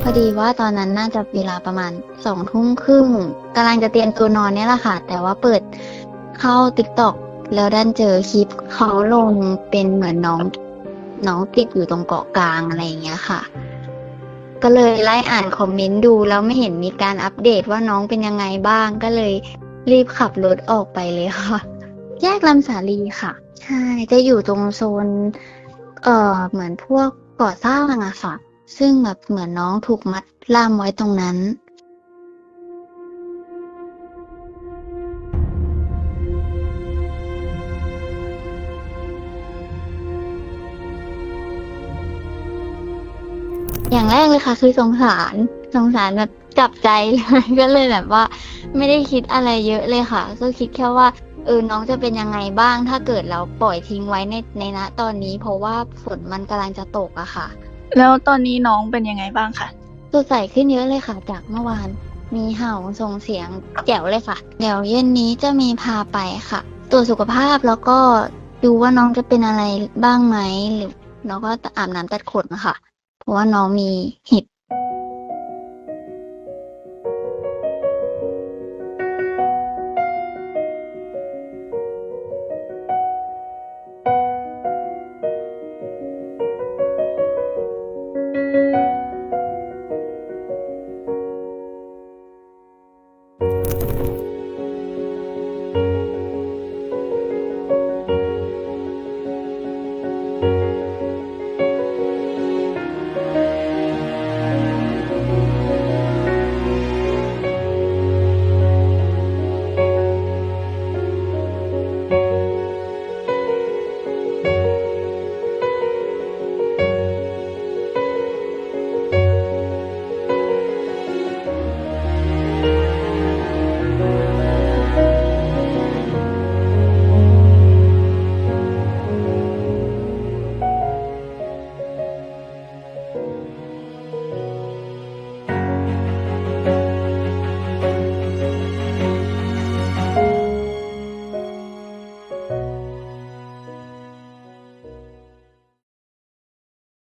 พอดีว่าตอนนั้นน่าจะเวลาประมาณสองทุ่มครึ่งกำลังจะเตรียมตัวนอนเนี่ยแหละค่ะ แต่ว่าเปิดเข้าติ๊กต็อกแล้วด้นเจอคลิปเขาลงเป็นเหมือนน้องน้องติดอยู่ตรงเกาะกลางอะไรอย่างเงี้ยค่ะ ก็เลยไล่อ่านคอมเมนต์ดูแล้วไม่เห็นมีการอัปเดตว่าน้องเป็นยังไงบ้างก็เลยรีบขับรถออกไปเลยค่ะ แยกลำสาลีค่ะ ใช่ จะอยู่ตรงโซน เอ่อ เหมือนพวกก่อสร้างอะค่ะ ซึ่งแบบเหมือนน้องถูกมัดล่ามไว้ตรงนั้น อย่างแรกเลยค่ะ คือสงสาร สงสารแบบจับใจเลย ก็เลยแบบว่า ไม่ได้คิดอะไรเยอะเลยค่ะ ก็คิดแค่ว่า เออน้องจะเป็นยังไงบ้างถ้าเกิดเราปล่อยทิ้งไว้ในในณตอนนี้เพราะว่าฝนมันกำลังจะตกอะค่ะ แล้วตอนนี้น้องเป็นยังไงบ้างคะสดใสขึ้นเยอะเลยค่ะ จากเมื่อวาน มีเห่าส่งเสียงแจ๋วเลยค่ะเดี๋ยวเย็นนี้จะมีพาไปค่ะ ตรวจสุขภาพแล้วก็ดูว่าน้องจะเป็นอะไรบ้างไหมหรือน้องก็อาบน้ำตัดขนค่ะ เพราะว่าน้องมีเห็บ